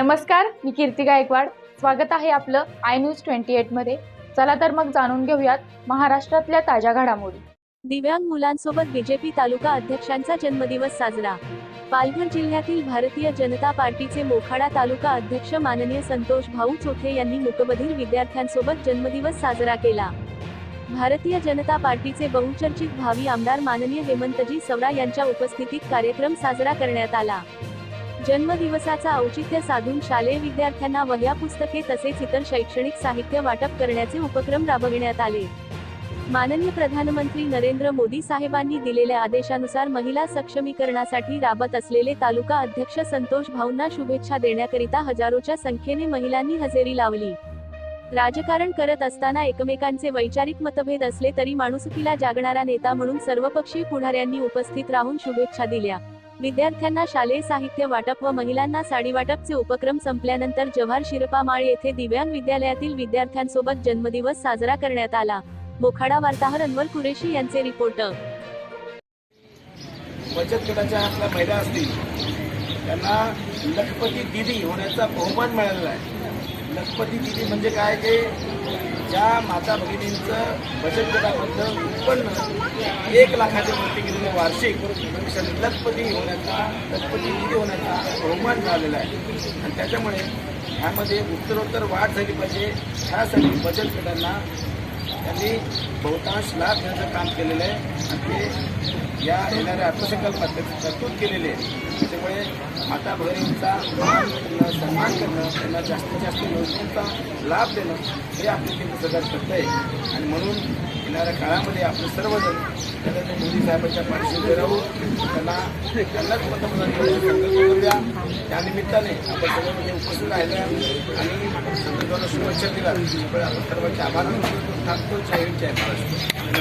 नमस्कार मी कीर्ती गायकवाड. स्वागत आहे आपलं आय न्यूज ट्वेंटी एटमध्ये चला तर मग जाणून घेऊयात महाराष्ट्रातल्या ताज्या घडामोडी. दिव्यांग मुलांसोबत बीजेपी तालुका अध्यक्षांचा जन्मदिवस साजरा. पालघर जिल्ह्यातील भारतीय जनता पार्टीचे मोखाडा तालुका अध्यक्ष माननीय संतोष भाऊ चोखे यांनी मुकबधीर विद्यार्थ्यांसोबत जन्मदिवस साजरा केला. भारतीय जनता पार्टीचे बहुचर्चित भावी आमदार माननीय हेमंतजी सवरा यांच्या उपस्थितीत कार्यक्रम साजरा करण्यात आला. जन्मदिवसाचा औचित्य साधून शालेय विद्यार्थ्यांना वह्या पुस्तके तसेच इतर शैक्षणिक साहित्य वाटप करण्याचे उपक्रम राबविण्यात आले. माननीय प्रधानमंत्री नरेंद्र मोदी साहेबांनी दिलेल्या आदेशानुसार महिला सक्षमीकरणासाठी राबत असलेले तालुका अध्यक्ष संतोष भाऊंना शुभेच्छा देण्याकरिता हजारोच्या संख्येने महिलांनी हजेरी लावली. राजकारण करत असताना एकमेकांचे वैचारिक मतभेद असले तरी माणुसकीला जागणारा नेता म्हणून सर्वपक्षीय पुढाऱ्यांनी उपस्थित राहून शुभेच्छा दिल्या. विद्यार्थ्यांना शालेय साहित्य वाटप व महिलांना साडी वाटपचे उपक्रम संपल्यानंतर जव्हार शिरपामाळ येथे दिव्यांग विद्यालयातील विद्यार्थ्यांसोबत जन्मदिवस साजरा करण्यात आला. मोखाडा वार्ताहर अनवर कुरेशी यांचे रिपोर्टर बचत गटाच्या आपल्या महिला असतील त्यांना लखपती दिदी होण्याचा बहुमान मिळालेला आहे. लखपती दिली म्हणजे काय ते ज्या माता भगिनींचं बचत गटामधलं उत्पन्न एक लाखाच्या वरती गेलेलं वार्षिक लखपती होण्याचा लखपती दिली होण्याचा बहुमान झालेला आहे. आणि त्याच्यामुळे ह्यामध्ये उत्तरोत्तर वाढ झाली पाहिजे. ह्यासाठी बचत गटांना त्यांनी बहुतांश लाभ घेण्याचं काम केलेलं आहे. आणि ते या येणाऱ्या अर्थसंकल्पात त्याची तरतूद केलेली आहे. त्याच्यामुळे माता भगिनींचा सन्मान करणं त्यांना जास्तीत जास्त योजनेचा लाभ देणं हे आपलं केंद्र सरकार करत आहे आणि म्हणून येणाऱ्या काळामध्ये आपण सर्वजण नरेंद्र मोदी साहेबांच्या पाठीशी राहू त्यांना त्यांनाच पंतप्रधान संकल्प करूया. त्यानिमित्ताने आपण सर्वांमध्ये उपस्थित राहिलं आणि संकल्पाला शुभेच्छा दिला आपण सर्वांचे आभार मानतो. थांबतो. जय महाराष्ट्र.